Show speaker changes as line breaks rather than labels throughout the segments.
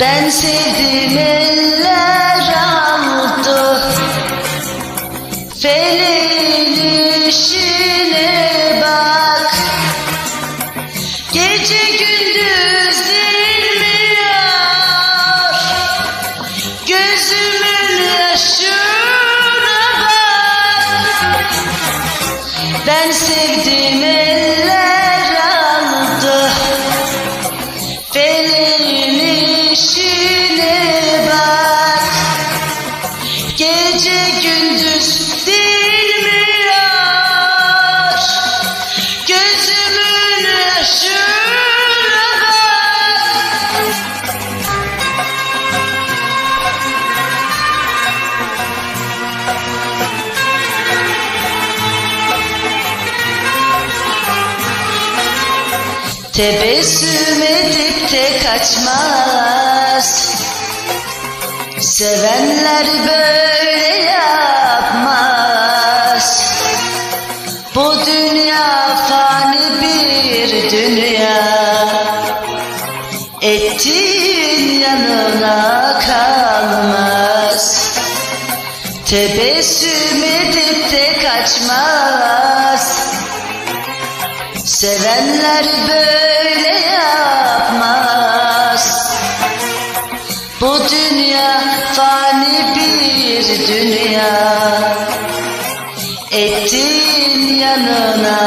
Ben sevdim eller aldı Felin işine bak. Gece gündüz dinmiyor. Gözümün yaşına bak. Ben sevdim Tebessüm edip de kaçmaz. Sevenler böyle yapmaz. Bu dünya fani bir dünya. Ettiğin yanına kalmaz. Tebessüm edip de kaçmaz Sevenler böyle yapmaz. Bu dünya fani bir dünya. Ettiğin yanına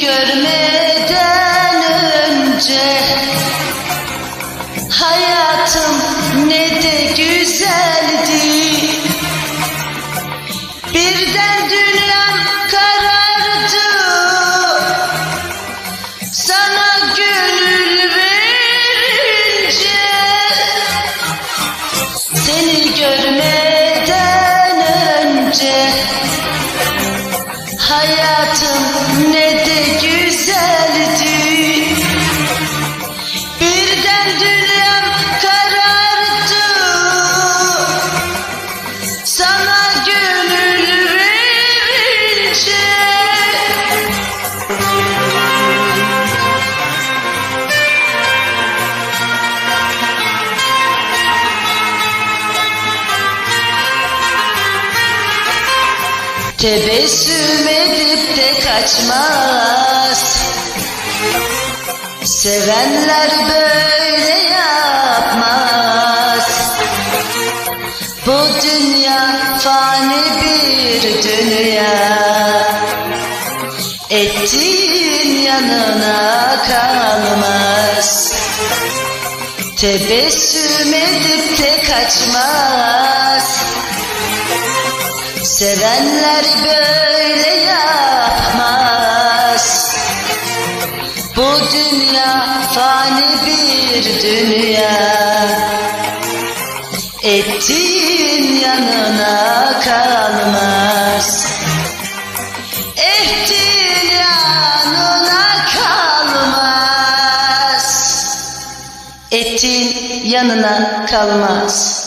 görmeden önce Hayatım ne de güzeldi. Birden dünyam karardı. Sana gönül verince Seni görmeden önce Hayatım ne Tebessüm edip de kaçmaz. Sevenler böyle yapmaz. Bu dünya fani bir dünya. Ettiğin yanına kalmaz Tebessüm edip de kaçmaz. Sevenler böyle yapmaz. Bu dünya fani bir dünya. Ettiğin yanına kalmaz Ettiğin yanına kalmaz